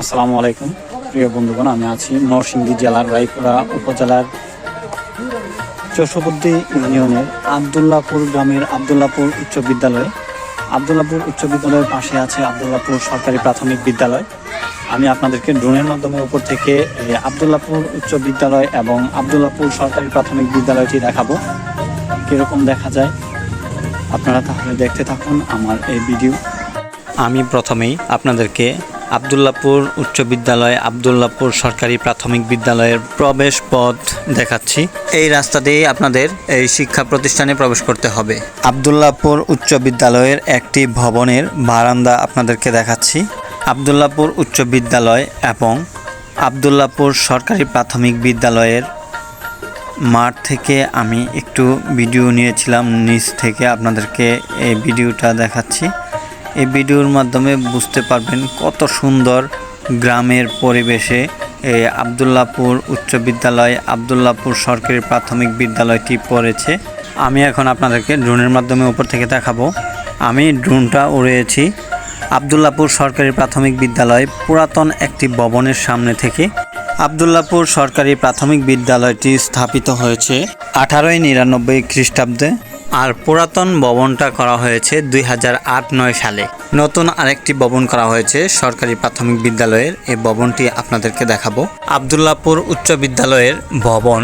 আসসালামু আলাইকুম। প্রিয় বন্ধুগণ, আমি আছি নরসিংদী জেলার রায়পুরা উপজেলার চৌষপদ্দি ইউনিয়নের আবদুল্লাপুর গ্রামের আবদুল্লাপুর উচ্চ বিদ্যালয়। আবদুল্লাপুর উচ্চ বিদ্যালয়ের পাশে আছে আবদুল্লাপুর সরকারি প্রাথমিক বিদ্যালয়। আমি আপনাদেরকে ড্রোনের মাধ্যমে উপর থেকে আবদুল্লাপুর উচ্চ বিদ্যালয় এবং আবদুল্লাপুর সরকারি প্রাথমিক বিদ্যালয়টি দেখাবো। কীরকম দেখা যায়, আপনারা তাহলে দেখতে থাকুন আমার এই ভিডিও। আমি প্রথমেই আপনাদেরকে আবদুল্লাপুর উচ্চ বিদ্যালয়, আবদুল্লাপুর সরকারি প্রাথমিক বিদ্যালয়ের প্রবেশ পথ দেখাচ্ছি। এই রাস্তা দিয়ে আপনাদের এই শিক্ষা প্রতিষ্ঠানে প্রবেশ করতে হবে। আবদুল্লাপুর উচ্চ বিদ্যালয়ের একটি ভবনের বারান্দা আপনাদেরকে দেখাচ্ছি। আবদুল্লাপুর উচ্চ বিদ্যালয় এবং আবদুল্লাপুর সরকারি প্রাথমিক বিদ্যালয়ের মাঠ থেকে আমি একটু ভিডিও নিয়েছিলাম, নিচ থেকে আপনাদেরকে এই ভিডিওটা দেখাচ্ছি। এই ভিডিওর মাধ্যমে বুঝতে পারবেন কত সুন্দর গ্রামের পরিবেশে আবদুল্লাপুর উচ্চ বিদ্যালয়, আবদুল্লাপুর সরকারি প্রাথমিক বিদ্যালয়টি পড়েছে। আমি এখন আপনাদেরকে ড্রোনের মাধ্যমে উপর থেকে দেখাবো। আমি ড্রোনটা উড়েছি আবদুল্লাপুর সরকারি প্রাথমিক বিদ্যালয়, পুরাতন একটি ভবনের সামনে থেকে। আবদুল্লাপুর সরকারি প্রাথমিক বিদ্যালয়টি স্থাপিত হয়েছে আঠারোই নিরানব্বই খ্রিস্টাব্দে। আর পুরাতন ভবনটা করা হয়েছে দুই হাজার আট নয় সালে। নতুন আরেকটি ভবন করা হয়েছে সরকারি প্রাথমিক বিদ্যালয়ের। এই ভবনটি আপনাদেরকে দেখাবো। আবদুল্লাপুর উচ্চ বিদ্যালয়ের ভবন।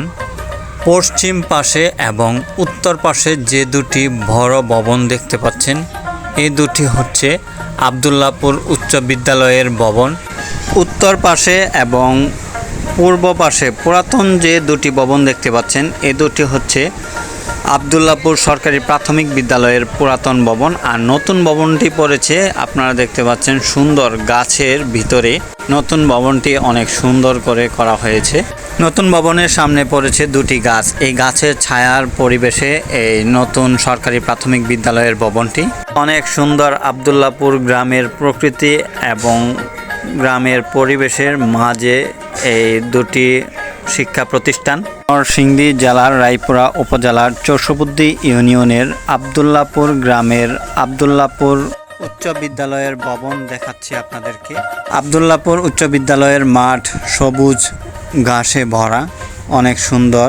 পশ্চিম পাশে এবং উত্তর পাশে যে দুটি বড় ভবন দেখতে পাচ্ছেন এই দুটি হচ্ছে আবদুল্লাপুর উচ্চ বিদ্যালয়ের ভবন। উত্তর পাশে এবং পূর্ব পাশে পুরাতন যে দুটি ভবন দেখতে পাচ্ছেন এই দুটি হচ্ছে আবদুল্লাপুর সরকারি প্রাথমিক বিদ্যালয়ের পুরাতন ভবন আর নতুন ভবনটি পড়েছে, আপনারা দেখতে পাচ্ছেন সুন্দর গাছের ভিতরে। নতুন ভবনটি অনেক সুন্দর করে করা হয়েছে। নতুন ভবনের সামনে পড়েছে দুটি গাছ। এই গাছের ছায়ার পরিবেশে এই নতুন সরকারি প্রাথমিক বিদ্যালয়ের ভবনটি। অনেক সুন্দর আবদুল্লাপুর গ্রামের প্রকৃতি এবং গ্রামের পরিবেশের মাঝে এই দুটি শিক্ষা প্রতিষ্ঠান। নরসিংদী জেলার রায়পুরা উপজেলার চৌষবুদ্দি ইউনিয়নের আবদুল্লাপুর গ্রামের আবদুল্লাপুর উচ্চ বিদ্যালয়ের ভবন দেখাচ্ছি আপনাদেরকে। আবদুল্লাপুর উচ্চ বিদ্যালয়ের মাঠ সবুজ, ঘাসে ভরা, অনেক সুন্দর।